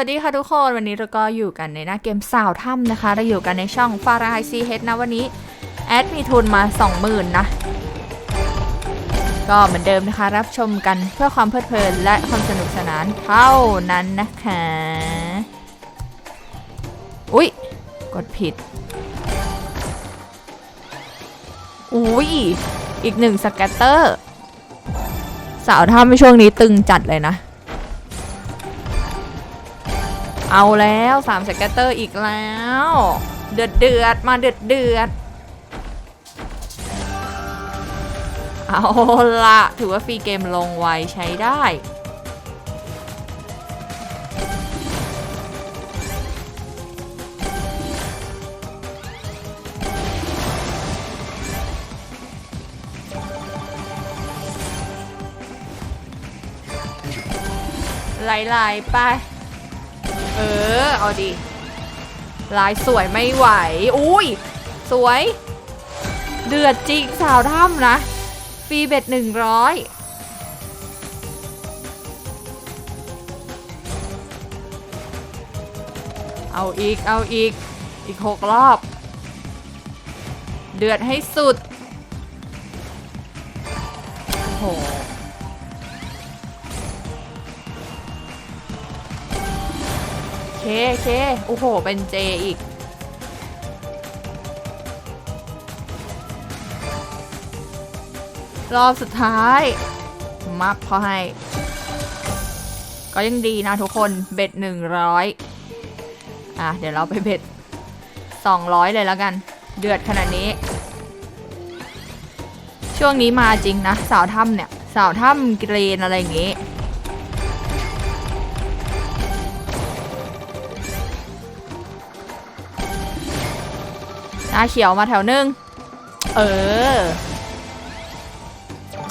วัสดีค่ะทุกคนวันนี้เราก็อยู่กันในหน้าเกมสาวถ้ำนะคะ เราอยู่กันในช่องฟาราไฮซีเฮดนะวันนี้ แอดมีทุนมา 20,000 นะ ก็เหมือนเดิมนะคะ รับชมกันเพื่อความเพลิดเพลินและความสนุกสนานเท่านั้นนะคะ อุ๊ย กดผิด อุ๊ย อีกหนึ่งสแกตเตอร์ สาวถ้ำช่วงนี้ตึงจัดเลยนะ เอาแล้วสามสเกตเตอร์อีกแล้ว เดือดเดือดมาเดือดเดือดเอาละถือว่าฟรีเกมลงไวใช้ได้ ไหลๆไป เออ เอาดิลายสวยไม่ไหว อุ้ย สวย เดือดจริงสาวถ้ำนะ ฟรีเบ็ดหนึ่งร้อยเอาอีก เอาอีก อีกหกรอบ เดือดให้สุด โอ้โห เคเคโอ้โห เป็นเจอีก รอบสุดท้าย มับเขาให้ ก็ยังดีนะทุกคนเบ็ดหนึ่งร้อยอะ เดี๋ยวเราไปเบ็ดสองร้อยเลยแล้วกัน เดือดขนาดนี้ ช่วงนี้มาจริงนะ สาวถ้ำเนี่ย สาวถ้ำเกรนอะไรอย่างงี้ หน้าเขียวมาแถวหนึ่งเออ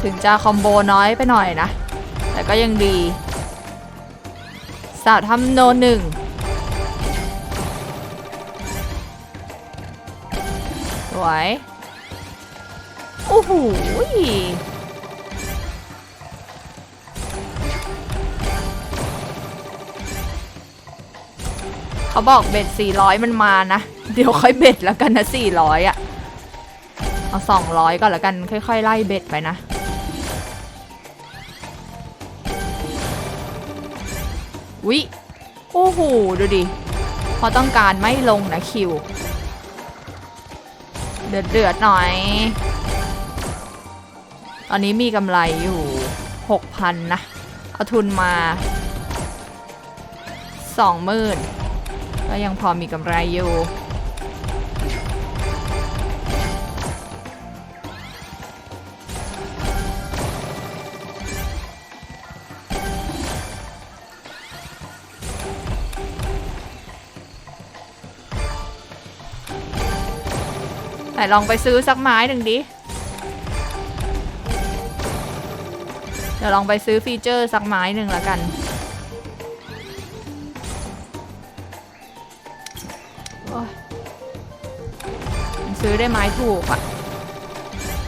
ถึงจะคอมโบน้อยไปหน่อยนะ แต่ก็ยังดีสาวทำโนหนึ่งสวยโอ้โหยเขาบอกเบ็ด400 มันมานะ เดี๋ยวค่อยเบ็ดแล้วกันนะ400อะ เอา200ก่อนแล้วกันค่อย ๆ ไล่เบ็ดไปนะวิโอ้โห ดูดิ พอต้องการไม่ลงนะคิว เดือดเดือดๆหน่อย ตอนนี้มีกำไรอยู่ 6,000 นะ เอาทุนมา 20,000ก็ยังพอมีกำไรอยู่ ไหนลองไปซื้อสักไม้หนึ่งดิ เดี๋ยวลองไปซื้อฟีเจอร์สักไม้หนึ่งแล้วกันโอ๊ยมัน ซื้อได้ไม้ถูกอะ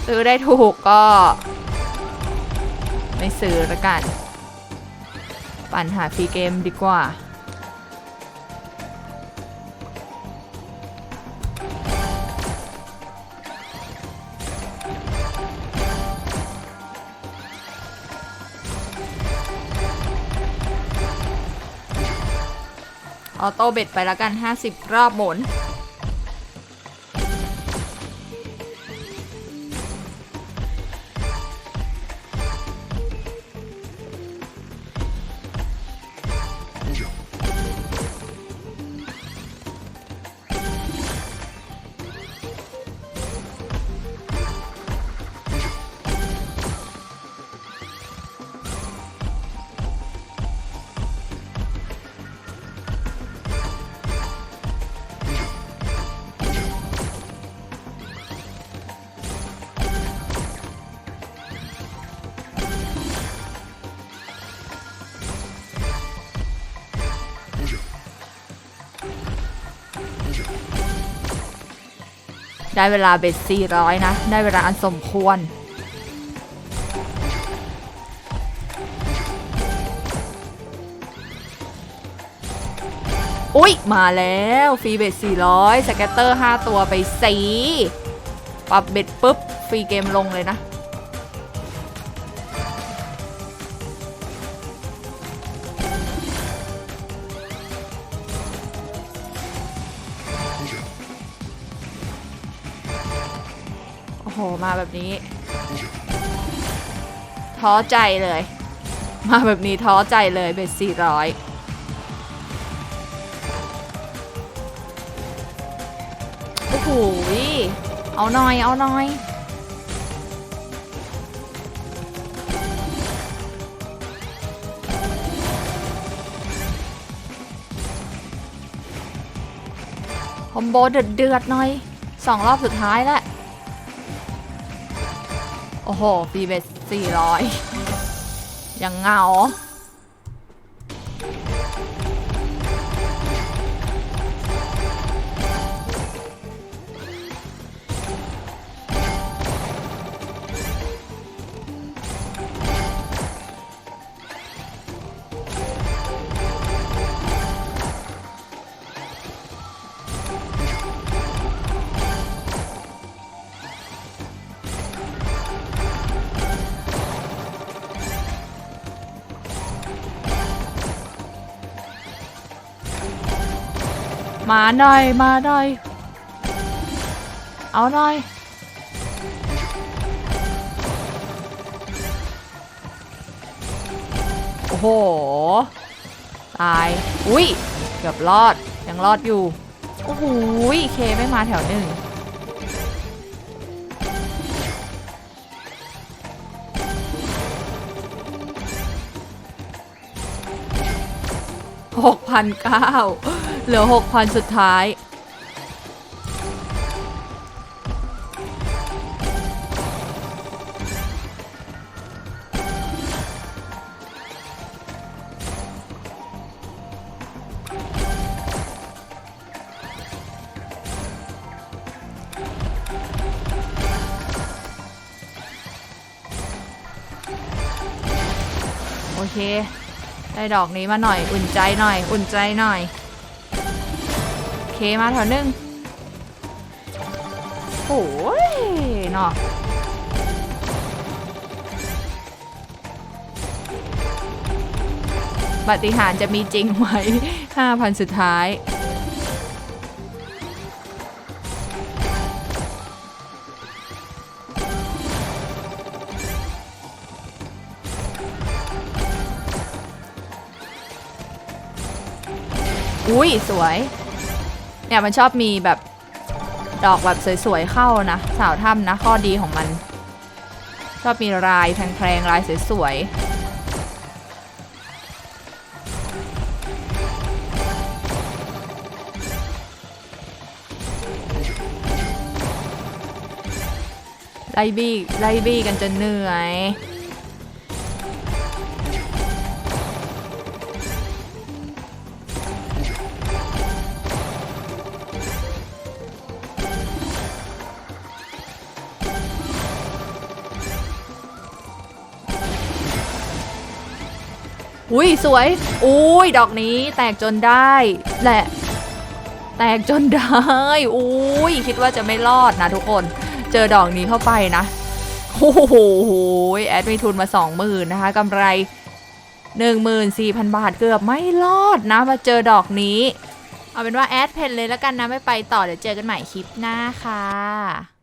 ซื้อได้ถูกก็ ไม่ซื้อละกัน ปั่นหาฟรีเกมดีกว่า ออโต้เบ็ดไปแล้วกัน 50 รอบหมุน ได้เวลาเบ็ด400 นะ ได้เวลาอันสมควร อุ๊ย มาแล้วฟรีเบ็ด400 สแกตเตอร์ 5 ตัวไปสีปรับเบ็ดปุ๊บ ฟรีเกมลงเลยนะ หมาแบบนี้ ท้อใจเลย มาแบบนี้ท้อใจเลยเบ็ด400โอ้โหเอาหน่อย เอาหน่อยคอมโบเดือดเดือดหน่อยสองรอบสุดท้ายแล้ว โอ้โหฟีเบสสี่ร้อยยังเงา มาหน่อย มาหน่อย เอาหน่อย โอ้โห ตาย อุ้ย เกือบรอด ยังรอดอยู่ โอ้โหเคไม่มาแถวหนึ่งหกพันเก้า เหลือหกพันสุดท้าย โอเค ได้ดอกนี้มาหน่อย อุ่นใจหน่อย อุ่นใจหน่อย เคมาแถวหนึ่งโอ้ยเนาะปฏิหารจะมีจริงไหม5,000 สุดท้าย อุ้ย สวย เนี่ยมันชอบมีแบบดอกแบบสวยๆเข้านะสาวถ้ำนะข้อดีของมัน ชอบมีลายแพงๆลายสวยๆไล่บี้ไล่บี้กันจนเหนื่อย อุ้ยสวย อุ้ยดอกนี้แตกจนได้แหละ แตกจนได้ อุ้ยคิดว่าจะไม่รอดนะทุกคน เจอดอกนี้เข้าไปนะ โอ้โหแอดมีทุนมา20,000นะคะกำไร14,000บาทเกือบไม่รอดนะ มาเจอดอกนี้ เอาเป็นว่าแอดเพนเลยแล้วกันนะไม่ไปต่อเดี๋ยวเจอกันใหม่คลิปหน้าค่ะ